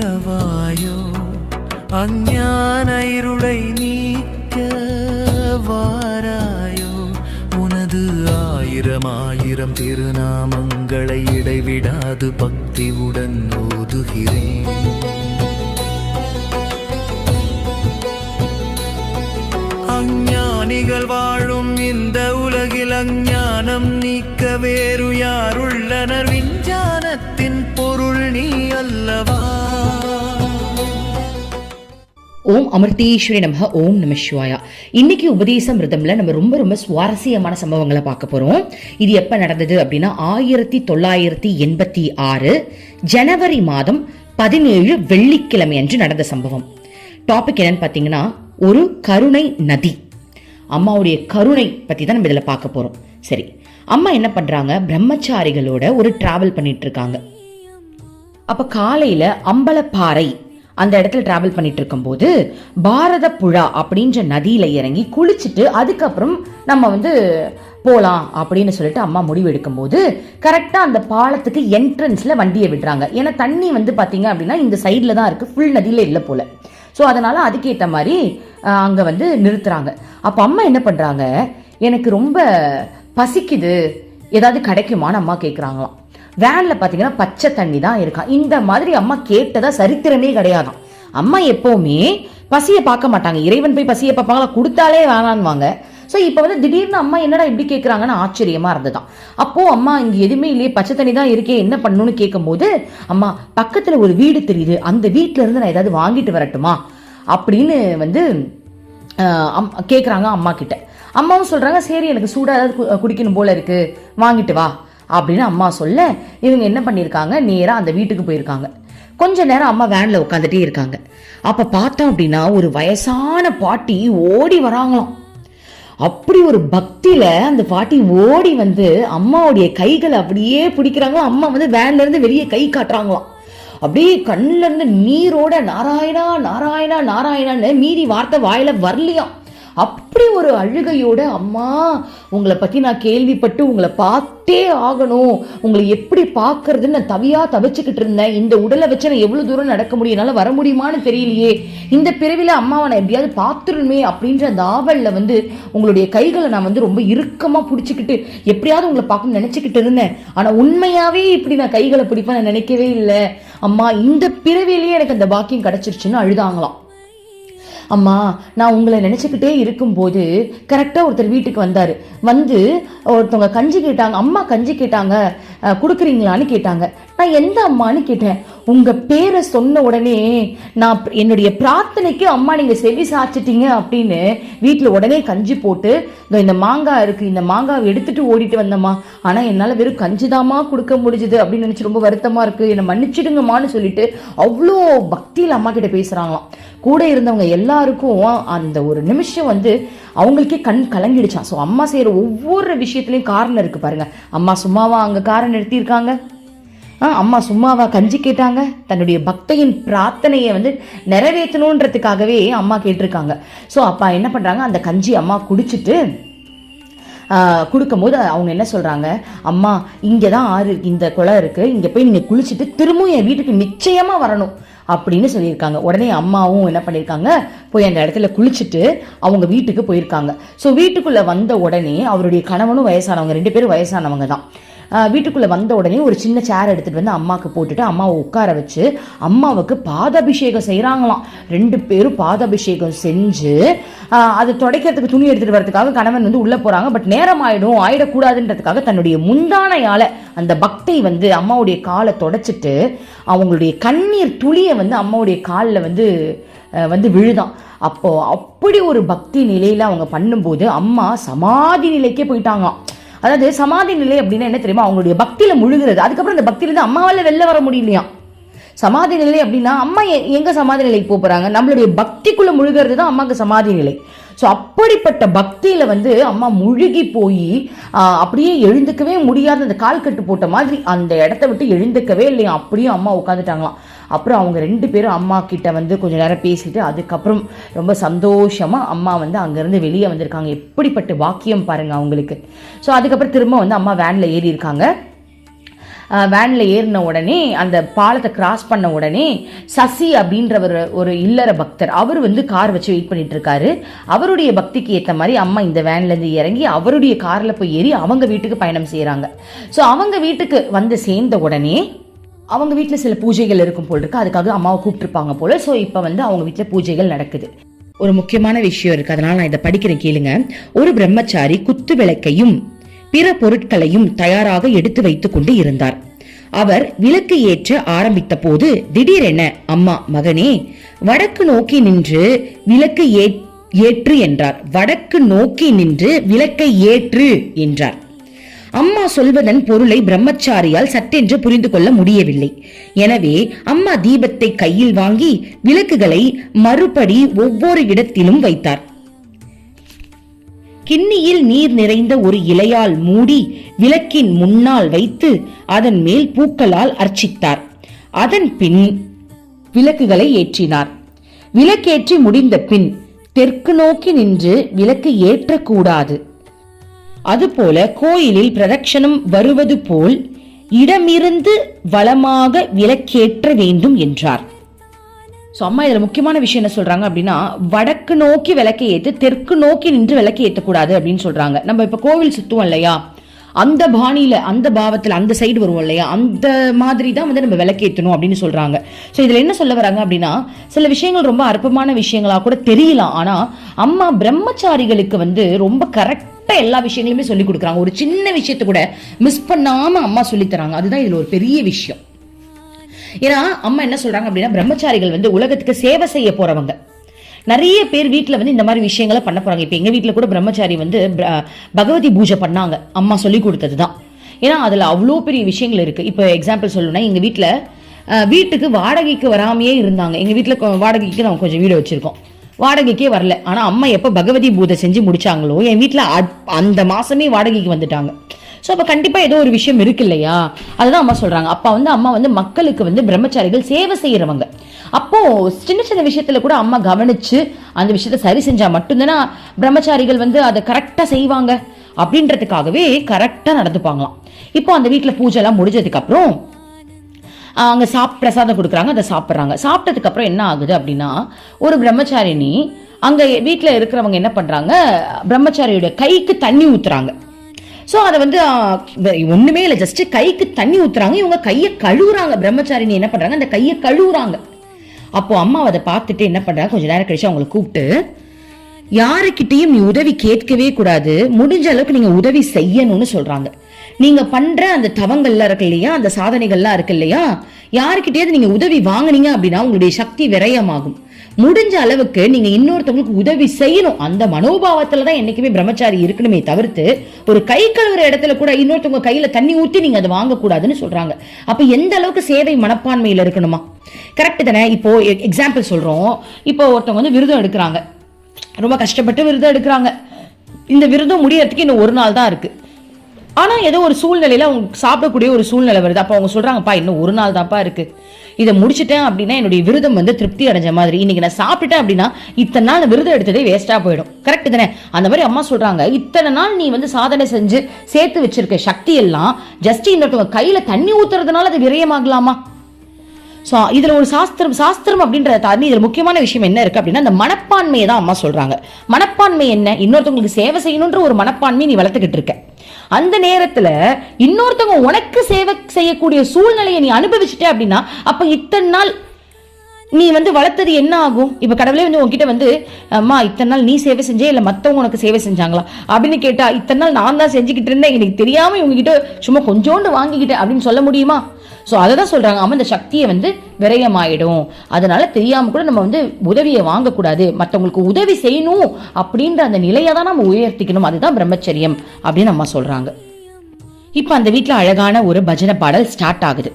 இரவாயோ அஞ்ஞான இருளை நீக்க வாராயோ? உனது ஆயிரம் ஆயிரம் திருநாமங்களை இடைவிடாது பக்தியுடன் ஓதுகிறேன். அஞ்ஞானிகள் வாழும் இந்த உலகில் அஞ்ஞானம் நீக்க வேறு யாருள்ளனர் விஞ்ஞான பொருள் நீ அல்லவா? ஓம் அமிர்தேஸ்வரி நமக ஓம் நம சிவாயா. இன்னைக்கு உபதேசம் ரிதம்ல நம்ம ரொம்ப ரொம்ப சுவாரஸ்யமான சம்பவங்களை பார்க்க போறோம். இது எப்ப நடந்தது அப்படின்னா ஆயிரத்தி தொள்ளாயிரத்தி எண்பத்தி ஆறு ஜனவரி மாதம் பதினேழு வெள்ளிக்கிழமை அன்று நடந்த சம்பவம். டாபிக் என்னன்னு பார்த்தீங்கன்னா ஒரு கருணை நதி. அம்மாவுடைய கருணை பத்தி தான் நம்ம இதில் பார்க்க போறோம். சரி அம்மா என்ன பண்றாங்க? பிரம்மச்சாரிகளோட ஒரு டிராவல் பண்ணிட்டு இருக்காங்க. அப்ப காலையில அம்பலப்பாறை அந்த இடத்துல டிராவல் பண்ணிட்டு இருக்கும்போது பாரத புழா அப்படின்ற நதியில இறங்கி குளிச்சுட்டு அதுக்கப்புறம் நம்ம வந்து போலாம் அப்படின்னு சொல்லிட்டு அம்மா முடிவு எடுக்கும்போது கரெக்டா அந்த பாலத்துக்கு என்ட்ரன்ஸ்ல வண்டியை விடுறாங்க. ஏன்னா தண்ணி வந்து பாத்தீங்க அப்படின்னா இந்த சைட்ல தான் இருக்கு ஃபுல் நதியில இல்லை போல. ஸோ அதனால அதுக்கேற்ற மாதிரி அங்கே அங்க வந்து நிறுத்துறாங்க. அப்ப அம்மா என்ன பண்றாங்க எனக்கு ரொம்ப பசிக்குது ஏதாவது கிடைக்குமான்னு அம்மா கேட்குறாங்களாம் வேனில் பார்த்தீங்கன்னா பச்சை தண்ணி தான் இருக்கான் இந்த மாதிரி அம்மா கேட்டதா சரித்திரமே கிடையாதாம். அம்மா எப்போவுமே பசியை பார்க்க மாட்டாங்க. இறைவன் போய் பசியை பார்ப்பாங்களா? கொடுத்தாலே வேணான்வாங்க ஸோ இப்போ வந்து திடீர்னு அம்மா என்னடா இப்படி கேட்குறாங்கன்னு ஆச்சரியமா இருந்ததுதான் அப்போ அம்மா இங்கே எதுவுமே இல்லையே பச்சை தண்ணி தான் இருக்கே என்ன பண்ணணும்னு கேட்கும்போது அம்மா பக்கத்துல ஒரு வீடு தெரியுது. அந்த வீட்ல இருந்து நான் ஏதாவது வாங்கிட்டு வரட்டுமா? அப்படின்னு வந்து அம் கேட்குறாங்க அம்மா கிட்ட. அம்மாவும் சொல்றாங்க சரி எனக்கு சூடாக ஏதாவது கு- குடிக்கணும் போல இருக்கு. வாங்கிட்டு வா. அப்படின்னு அம்மா சொல்ல இவங்க என்ன பண்ணியிருக்காங்க? நேராக அந்த வீட்டுக்கு போயிருக்காங்க. கொஞ்ச நேரம் அம்மா வேனில் உட்காந்துட்டே இருக்காங்க. அப்போ பார்த்தோம் அப்படின்னா ஒரு வயசான பாட்டி ஓடி வராங்களாம். அப்படி ஒரு பக்தியில் அந்த பாட்டி ஓடி வந்து அம்மாவுடைய கைகளை அப்படியே பிடிக்கிறாங்களோ அம்மா வந்து வேன்லேருந்து வெளியே கை காட்டுறாங்களாம். அப்படியே கண்ணுல இருந்து நீரோட நாராயணா நாராயணா நாராயணான்னு மீறி வார்த்தை வாயில வரலையாம். அப்படி ஒரு அழுகையோட அம்மா உங்களை பற்றி நான் கேள்விப்பட்டு உங்களை பார்த்தே ஆகணும். உங்களை எப்படி பார்க்கறதுன்னு நான் தவியாக தவிச்சுக்கிட்டு இருந்தேன். இந்த உடலை வச்சு நான் எவ்வளோ தூரம் நடக்க முடியும்? என்னால் வர முடியுமான்னு தெரியலையே. இந்த பிறவில அம்மாவை நான் எப்படியாவது பார்த்துருமே அப்படின்ற அந்த ஆவலில் வந்து உங்களுடைய கைகளை நான் வந்து ரொம்ப இறுக்கமாக பிடிச்சிக்கிட்டு எப்படியாவது உங்களை பார்க்கணும்னு நினச்சிக்கிட்டு இருந்தேன். ஆனால் உண்மையாகவே இப்படி நான் கைகளை பிடிப்பேன் நான் நினைக்கவே இல்லை. அம்மா இந்த பிறவிலேயே எனக்கு அந்த பாக்கியம் கிடச்சிருச்சுன்னு அழுதாங்களாம். அம்மா நான் உங்களை நினச்சிக்கிட்டே இருக்கும்போது கரெக்டாக ஒருத்தர் வீட்டுக்கு வந்தார். வந்து ஒருத்தவங்க கஞ்சி கேட்டாங்க அம்மா கஞ்சி கேட்டாங்க கொடுக்குறீங்களான்னு கேட்டாங்க. நான் எந்த அம்மான்னு கேட்டேன். உங்கள் பேரை சொன்ன உடனே நான் என்னுடைய பிரார்த்தனைக்கு அம்மா நீங்கள் செவி சாச்சிட்டீங்க அப்படின்னு வீட்டில் உடனே கஞ்சி போட்டு இந்த மாங்காய் இருக்குது இந்த மாங்காவை எடுத்துட்டு ஓடிட்டு வந்தம்மா. ஆனால் என்னால் வெறும் கஞ்சி தாமா கொடுக்க முடிஞ்சுது அப்படின்னு நினச்சி ரொம்ப வருத்தமாக இருக்குது என்னை மன்னிச்சிடுங்கம்மான்னு சொல்லிட்டு அவ்வளோ பக்தியில் அம்மா கிட்ட பேசுகிறாங்களாம் கூட இருந்தவங்க எல்லாருக்கும் அந்த ஒரு நிமிஷம் வந்து அவங்களுக்கே கண் கலங்கிடுச்சான் ஸோ அம்மா செய்கிற ஒவ்வொரு விஷயத்துலையும் காரணம் இருக்கு பாருங்க. அம்மா சும்மாவா அங்கே காரை நிறுத்தியிருக்காங்க? அம்மா சும்மாவா கஞ்சி கேட்டாங்க. தன்னுடைய பக்தையின் பிரார்த்தனையை வந்து நிறைவேற்றணுன்றதுக்காகவே அம்மா கேட்டிருக்காங்க. ஸோ அப்பா என்ன பண்ணுறாங்க அந்த கஞ்சி அம்மா குடிச்சிட்டு கொடுக்கும்போது அவங்க என்ன சொல்கிறாங்க அம்மா இங்கே தான் ஆறு இந்த குளம் இருக்குது இங்கே போய் நீங்கள் குளிச்சுட்டு திரும்பவும் என் வீட்டுக்கு நிச்சயமாக வரணும் அப்படின்னு சொல்லியிருக்காங்க. உடனே அம்மாவும் என்ன பண்ணியிருக்காங்க? போய் அந்த இடத்துல குளிச்சுட்டு அவங்க வீட்டுக்கு போயிருக்காங்க. ஸோ வீட்டுக்குள்ளே வந்த உடனே அவருடைய கணவனும் வயசானவங்க ரெண்டு பேரும் வயசானவங்க தான். வீட்டுக்குள்ளே வந்த உடனே ஒரு சின்ன சேர் எடுத்துகிட்டு வந்து அம்மாவுக்கு போட்டுட்டு அம்மாவை உட்கார வச்சு அம்மாவுக்கு பாதாபிஷேகம் செய்கிறாங்களாம் ரெண்டு பேரும் பாதாபிஷேகம் செஞ்சு அது துடைக்கிறதுக்கு துணி எடுத்துகிட்டு வரதுக்காக கணவன் வந்து உள்ளே போகிறாங்க பட் நேரம் ஆயிடும் ஆயிடக்கூடாதுன்றதுக்காக தன்னுடைய முந்தானையால் அந்த பக்தை வந்து அம்மாவுடைய காலை தொடச்சிட்டு அவங்களுடைய கண்ணீர் துளியை வந்து அம்மாவுடைய காலில் வந்து வந்து விழுதான். அப்போது அப்படி ஒரு பக்தி நிலையில் அவங்க பண்ணும்போது அம்மா சமாதி நிலைக்கே போயிட்டாங்களாம். அதாவது சமாதி நிலை அப்படின்னா என்ன தெரியுமா? அவங்களுடைய பக்தியில முழுகிறது. அதுக்கப்புறம் அந்த பக்தியிலேருந்து அம்மாவால் அம்மாவால வெளில வர முடியலையாம். சமாதி நிலை அப்படின்னா அம்மா எங்க சமாதி நிலைக்கு போக போறாங்க? நம்மளுடைய பக்திக்குள்ள முழுகிறது தான் அம்மாவுக்கு சமாதி நிலை. ஸோ அப்படிப்பட்ட பக்தியில வந்து அம்மா முழுகி போய் அப்படியே எழுந்துக்கவே முடியாத அந்த கால் கட்டு போட்ட மாதிரி அந்த இடத்த விட்டு எழுந்துக்கவே இல்லையா அப்படியே அம்மா உட்காந்துட்டாங்களாம் அப்புறம் அவங்க ரெண்டு பேரும் அம்மா கிட்ட வந்து கொஞ்சம் நேரம் பேசிட்டு அதுக்கப்புறம் ரொம்ப சந்தோஷமாக அம்மா வந்து அங்கேருந்து வெளியே வந்திருக்காங்க. எப்படிப்பட்ட வாக்கியம் பாருங்கள் அவங்களுக்கு. ஸோ அதுக்கப்புறம் திரும்ப வந்து அம்மா வேனில் ஏறி இருக்காங்க ஏறின உடனே அந்த பாலத்தை கிராஸ் பண்ண உடனே சசி அப்படின்றவர் ஒரு இல்லற பக்தர் அவர் வந்து கார் வச்சு வெயிட் பண்ணிட்டு இருக்காரு. அவருடைய பக்திக்கு ஏற்ற மாதிரி அம்மா இந்த வேன்லேருந்து இறங்கி அவருடைய காரில் போய் ஏறி அவங்க வீட்டுக்கு பயணம் செய்கிறாங்க ஸோ அவங்க வீட்டுக்கு வந்து சேர்ந்த உடனே அவங்க வீட்டில் சில பூஜைகள் இருக்கும் போல் இருக்கு. அதுக்காக அம்மாவை கூப்பிட்டுருப்பாங்க போல. ஸோ இப்போ வந்து அவங்க வீட்டில் பூஜைகள் நடக்குது. ஒரு முக்கியமான விஷயம் இருக்கு. அதனால நான் இதை படிக்கிறேன் கேளுங்க. ஒரு பிரம்மச்சாரி குத்து விளக்கையும் பிற பொருட்களையும் தயாராக எடுத்து வைத்துக் கொண்டு இருந்தார். அவர் விளக்கு ஏற்ற ஆரம்பித்த போது திடீரென அம்மா மகனே வடக்கு நோக்கி நின்று விளக்கு ஏற்று என்றார். வடக்கு நோக்கி நின்று விளக்கை ஏற்று என்றார். அம்மா சொல்வதன் பொருளை பிரம்மச்சாரியால் சட்டென்று புரிந்து கொள்ள முடியவில்லை. எனவே அம்மா தீபத்தை கையில் வாங்கி விளக்குகளை மறுபடி ஒவ்வொரு இடத்திலும் வைத்தார். கிண்ணியில் நீர் நிறைந்த ஒரு இலையால் மூடி விளக்கின் முன்னால் வைத்து அதன் மேல் பூக்களால் அர்ச்சித்தார். அதன் பின் விளக்குகளை ஏற்றினார். விளக்கேற்றி முடிந்த பின் தெற்கு நோக்கி நின்று விளக்கு ஏற்றக்கூடாது. அதுபோல கோயிலில் பிரதட்சணம் வருவது போல் இடமிருந்து வளமாக விளக்கேற்ற வேண்டும் என்றார். ஸோ அம்மா இதில் முக்கியமான விஷயம் என்ன சொல்றாங்க அப்படின்னா வடக்கு நோக்கி விளக்கை ஏற்று தெற்கு நோக்கி நின்று விளக்கை ஏற்றக்கூடாது அப்படின்னு சொல்றாங்க. நம்ம இப்போ கோவில் சுத்துவோம் இல்லையா? அந்த பாணியில அந்த பாவத்தில் அந்த சைடு வருவோம் இல்லையா? அந்த மாதிரி தான் வந்து நம்ம விளக்கேற்றணும் அப்படின்னு சொல்றாங்க. ஸோ இதில் என்ன சொல்ல வராங்க அப்படின்னா சில விஷயங்கள் ரொம்ப அற்பமான விஷயங்களா கூட தெரியலாம். ஆனால் அம்மா பிரம்மச்சாரிகளுக்கு வந்து ரொம்ப கரெக்ட் எல்லா விஷயங்களுமே சொல்லி கொடுக்குறாங்க. ஒரு சின்ன விஷயத்தை கூட மிஸ் பண்ணாம அம்மா சொல்லித் தராங்க. அதுதான் இதுல ஒரு பெரிய விஷயம். ஏன்னா அம்மா என்ன சொல்றாங்க அப்படின்னா பிரம்மச்சாரிகள் வந்து உலகத்துக்கு சேவை செய்ய போறவங்க. நிறைய பேர் வீட்டில் வந்து இந்த மாதிரி விஷயங்களை பண்ண போறாங்க. இப்போ எங்க வீட்டில் கூட பிரம்மச்சாரி வந்து பகவதி பூஜை பண்ணாங்க. அம்மா சொல்லி கொடுத்தது தான் ஏன்னா அதில் அவ்வளோ பெரிய விஷயங்கள் இருக்கு. இப்போ எக்ஸாம்பிள் சொல்லணும்னா எங்கள் வீட்டில் வீட்டுக்கு வாடகைக்கு வராமையே இருந்தாங்க. எங்கள் வீட்டில் வாடகைக்கு நாங்கள் கொஞ்சம் வீடு வச்சிருக்கோம். வாடகைக்கே வரல. ஆனால் அம்மா எப்போ பகவதி பூஜை செஞ்சு முடிச்சாங்களோ என் வீட்டில் அந்த மாதமே வாடகைக்கு வந்துட்டாங்க. ஸோ அப்போ கண்டிப்பாக ஏதோ ஒரு விஷயம் இருக்கு இல்லையா? அதுதான் அம்மா சொல்கிறாங்க அப்பா வந்து அம்மா வந்து மக்களுக்கு வந்து பிரம்மச்சாரிகள் சேவை செய்கிறவங்க அப்போ சின்ன சின்ன விஷயத்துல கூட அம்மா கவனிச்சு அந்த விஷயத்த சரி செஞ்சா மட்டும்தானா பிரம்மச்சாரிகள் வந்து அதை கரெக்டாக செய்வாங்க? அப்படின்றதுக்காகவே கரெக்டாக நடந்துப்பாங்களாம். இப்போ அந்த வீட்டில் பூஜை எல்லாம் முடிஞ்சதுக்கு அப்புறம் அங்கே சாப் பிரசாதம் கொடுக்குறாங்க அதை சாப்பிட்றாங்க. சாப்பிட்டதுக்கப்புறம் என்ன ஆகுது அப்படின்னா ஒரு பிரம்மச்சாரிணி அங்கே வீட்டில் இருக்கிறவங்க என்ன பண்ணுறாங்க பிரம்மச்சாரியோட கைக்கு தண்ணி ஊற்றுறாங்க ஸோ அதை வந்து ஒன்றுமே இல்லை ஜஸ்ட் கைக்கு தண்ணி ஊற்றுறாங்க இவங்க கையை கழுவுறாங்க. பிரம்மச்சாரிணி என்ன பண்ணுறாங்க அந்த கையை கழுவுறாங்க. அப்போ அம்மா அதை பார்த்துட்டு என்ன பண்ணுறாங்க கொஞ்சம் நேரம் கழிச்சு அவங்களை கூப்பிட்டு யாருக்கிட்டையும் நீ உதவி கேட்கவே கூடாது. முடிஞ்ச அளவுக்கு நீங்க உதவி செய்யணும்னு சொல்றாங்க. நீங்க பண்ற அந்த தவங்கள்லாம் இருக்கு இல்லையா? அந்த சாதனைகள்லாம் இருக்கு இல்லையா? யாருக்கிட்டயாவது நீங்க உதவி வாங்குனீங்க அப்படின்னா உங்களுடைய சக்தி விரயமாகும். முடிஞ்ச அளவுக்கு நீங்க இன்னொருத்தவங்களுக்கு உதவி செய்யணும். அந்த மனோபாவத்துல தான் என்னைக்குமே பிரம்மச்சாரி இருக்கணுமே தவிர்த்து ஒரு கை கழுவுற இடத்துல கூட இன்னொருத்தவங்க கையில தண்ணி ஊத்தி நீங்க அதை வாங்கக்கூடாதுன்னு சொல்றாங்க. அப்ப எந்த அளவுக்கு சேவை மனப்பான்மையில இருக்கணுமா? கரெக்ட் தானே? இப்போ எக்ஸாம்பிள் சொல்றோம். இப்போ ஒருத்தவங்க வந்து விருதம் எடுக்கிறாங்க. ரொம்ப கஷ்டப்பட்டு விருதம் எடுக்கிறாங்க. இந்த விருதம் முடியறதுக்கு இன்னும் ஒரு நாள் தான் இருக்கு. ஆனால் ஏதோ ஒரு சூழ்நிலையில் அவங்க சாப்பிடக்கூடிய ஒரு சூழ்நிலை வருது. அப்போ அவங்க சொல்கிறாங்கப்பா இன்னும் ஒரு நாள் தான்ப்பா இருக்குது இதை முடிச்சிட்டேன் அப்படின்னா என்னுடைய விருதம் வந்து திருப்தி அடைஞ்ச மாதிரி. இன்னைக்கு நான் சாப்பிட்டுட்டேன் அப்படின்னா இத்தனை நாள் விருதம் எடுத்ததே வேஸ்ட்டாக போயிடும். கரெக்ட் தானே? அந்த மாதிரி அம்மா சொல்கிறாங்க இத்தனை நாள் நீ வந்து சாதனை செஞ்சு சேர்த்து வச்சிருக்க சக்தி எல்லாம் ஜஸ்ட் இன்னொருத்தவங்க கையில் தண்ணி ஊற்றுறதுனால அது விரயமாகலாமா? ஸோ இதில் ஒரு சாஸ்திரம் சாஸ்திரம் அப்படின்றத தாண்டி இதில் முக்கியமான விஷயம் என்ன இருக்கு அப்படின்னா அந்த மனப்பான்மையை தான் அம்மா சொல்றாங்க. மனப்பான்மை என்ன? இன்னொருத்தவங்களுக்கு சேவை செய்யணுன்ற ஒரு மனப்பான்மை நீ வளர்த்துக்கிட்டு இருக்க. அந்த நேரத்துல இன்னொருத்தவங்க உனக்கு சேவை செய்யக்கூடிய சூழ்நிலையை நீ அனுபவிச்சுட்ட அப்படின்னா அப்ப இத்தனை நாள் நீ வந்து வளர்த்தது என்ன ஆகும்? இப்ப கடவுளே வந்து உன்கிட்ட வந்து அம்மா இத்தனை நாள் நீ சேவை செஞ்சே இல்ல மத்தவங்க உனக்கு சேவை செஞ்சாங்களா? அப்படின்னு கேட்டா இத்தனை நாள் நான் தான் செஞ்சுக்கிட்டு இருந்தேன். எனக்கு தெரியாம இவங்ககிட்ட சும்மா கொஞ்சோண்டு வாங்கிக்கிட்டேன். அப்படின்னு சொல்ல முடியுமா? ஸோ அதை தான் சொல்கிறாங்க அவன் இந்த சக்தியை வந்து விரயமாயிடும். அதனால தெரியாமல் கூட நம்ம வந்து உதவியை வாங்கக்கூடாது. மற்றவங்களுக்கு உதவி செய்யணும் அப்படின்ற அந்த நிலையை தான் நம்ம உயர்த்திக்கணும். அதுதான் பிரம்மச்சரியம் அப்படின்னு அம்மா சொல்கிறாங்க இப்போ அந்த வீட்டில் அழகான ஒரு பஜனை பாடல் ஸ்டார்ட் ஆகுது.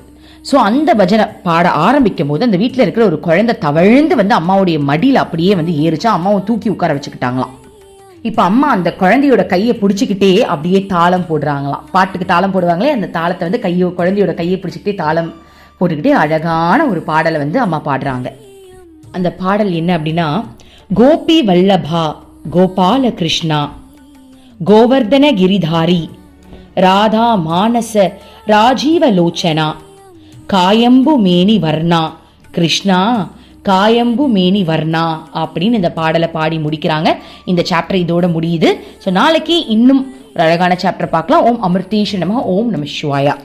ஸோ அந்த பஜனை பாட ஆரம்பிக்கும் போது அந்த வீட்டில் இருக்கிற ஒரு குழந்தை தவழ்ந்து வந்து அம்மாவுடைய மடியில் அப்படியே வந்து ஏறிச்சா. அம்மாவை தூக்கி உட்கார வச்சுக்கிட்டாங்களாம். இப்போ அம்மா அந்த குழந்தையோட கையை பிடிச்சிக்கிட்டே அப்படியே தாளம் போடுறாங்களாம். பாட்டுக்கு தாளம் போடுவாங்களே அந்த தாளத்தை வந்து கையோ குழந்தையோட கையை பிடிச்சிக்கிட்டே தாளம் போட்டுக்கிட்டே அழகான ஒரு பாடலை வந்து அம்மா பாடுறாங்க. அந்த பாடல் என்ன அப்படின்னா கோபி வல்லபா கோபால கிருஷ்ணா கோவர்தன கிரிதாரி ராதா மானச ராஜீவ லோச்சனா காயம்பு மேனி வர்ணா கிருஷ்ணா காயம்பு மேனி வர்ணா அப்படின்னு இந்த பாடலை பாடி முடிக்கிறாங்க. இந்த சாப்டர் இதோட முடியுது. ஸோ நாளைக்கு இன்னும் ஒரு அழகான சாப்டர் பார்க்கலாம். ஓம் அமிர்தேஷ் நம ஓம் நம சிவாயா.